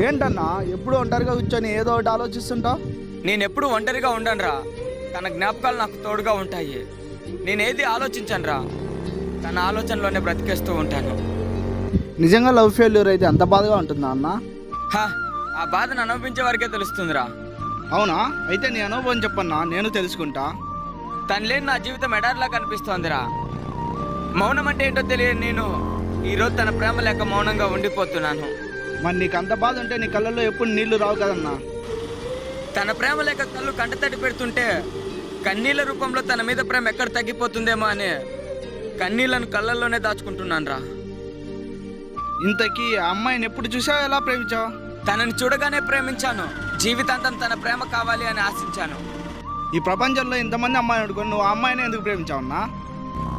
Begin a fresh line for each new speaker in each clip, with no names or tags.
ఒంటరిగా కూర్చొని ఏదో ఒకటి ఆలోచిస్తుంటావు?
నేనెప్పుడు ఒంటరిగా ఉండనురా. తన జ్ఞాపకాలు నాకు తోడుగా ఉంటాయి. నేనేది ఆలోచించనురా. తన ఆలోచనలోనే బ్రతికేస్తూ ఉంటాను.
నిజంగా లవ్ ఫెయిల్యూర్ అయితే అంత బాధగా ఉంటుందా అన్న?
హా ఆ బాధను అనుభవించే వరకే తెలుస్తుందిరా.
అవునా? అయితే నీ అనుభవం చెప్పన్నా నేను తెలుసుకుంటా.
తను లేని నా జీవితం ఎడారిలా కనిపిస్తోందిరా. మౌనం అంటే ఏంటో తెలియదు నేను ఈరోజు తన ప్రేమ లేక మౌనంగా ఉండిపోతున్నాను.
మరి నీకు అంత బాధ ఉంటే నీ కళ్ళల్లో ఎప్పుడు నీళ్ళు రావు కదన్నా.
తన ప్రేమ లేక కళ్ళు కంటతడి పెడుతుంటే కన్నీళ్ళ రూపంలో తన మీద ప్రేమ ఎక్కడ తగ్గిపోతుందేమో అని కన్నీళ్ళను కళ్ళల్లోనే దాచుకుంటున్నాను రా.
ఇంతకీ ఆ అమ్మాయిని ఎప్పుడు చూసావు? ఎలా ప్రేమించావు?
తనని చూడగానే ప్రేమించాను. జీవితాంతం తన ప్రేమ కావాలి అని ఆశించాను.
ఈ ప్రపంచంలో ఇంతమంది అమ్మాయిని అడుగుని నువ్వు ఆ అమ్మాయిని ఎందుకు ప్రేమించావన్నా?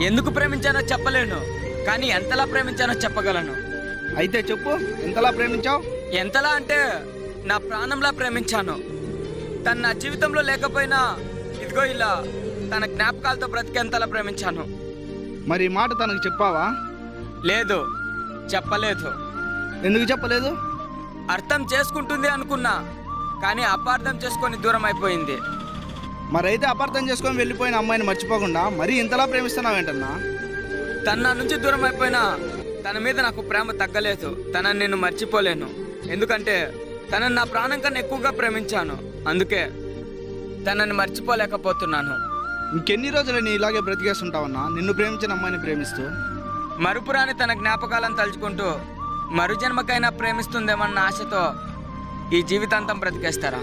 ఎందుకు ప్రేమించానో చెప్పలేను. కానీ ఎంతలా ప్రేమించానో చెప్పగలను.
అయితే చెప్పు ఎంతలా ప్రేమించావు?
ఎంతలా అంటే నా ప్రాణంలా ప్రేమించాను. తను నా జీవితంలో లేకపోయినా ఇదిగో ఇలా తన జ్ఞాపకాలతో బ్రతికేంతలా ప్రేమించాను.
మరి ఈ మాట తనకు చెప్పావా?
లేదు చెప్పలేదు.
ఎందుకు చెప్పలేదు?
అర్థం చేసుకుంటుంది అనుకున్నా కానీ అపార్థం చేసుకొని దూరం అయిపోయింది.
మరైతే అపార్థం చేసుకొని వెళ్ళిపోయిన అమ్మాయిని మర్చిపోకుండా మరీ ఇంతలా ప్రేమిస్తున్నావేంటన్నా?
తన నుంచి దూరం అయిపోయినా తన మీద నాకు ప్రేమ తగ్గలేదు. తనని నేను మర్చిపోలేను. ఎందుకంటే తనని నా ప్రాణం కన్నా ఎక్కువగా ప్రేమించాను. అందుకే తనని మర్చిపోలేకపోతున్నాను.
ఇంకెన్ని రోజులు నీ ఇలాగే బ్రతికేస్తుంటావన్నా? నిన్ను ప్రేమించిన అమ్మాయిని ప్రేమిస్తూ?
మరుపురాని తన జ్ఞాపకాలను తలుచుకుంటూ మరు జన్మకైనా ప్రేమిస్తుందేమన్న ఆశతో ఈ జీవితాంతం బ్రతికేస్తారా?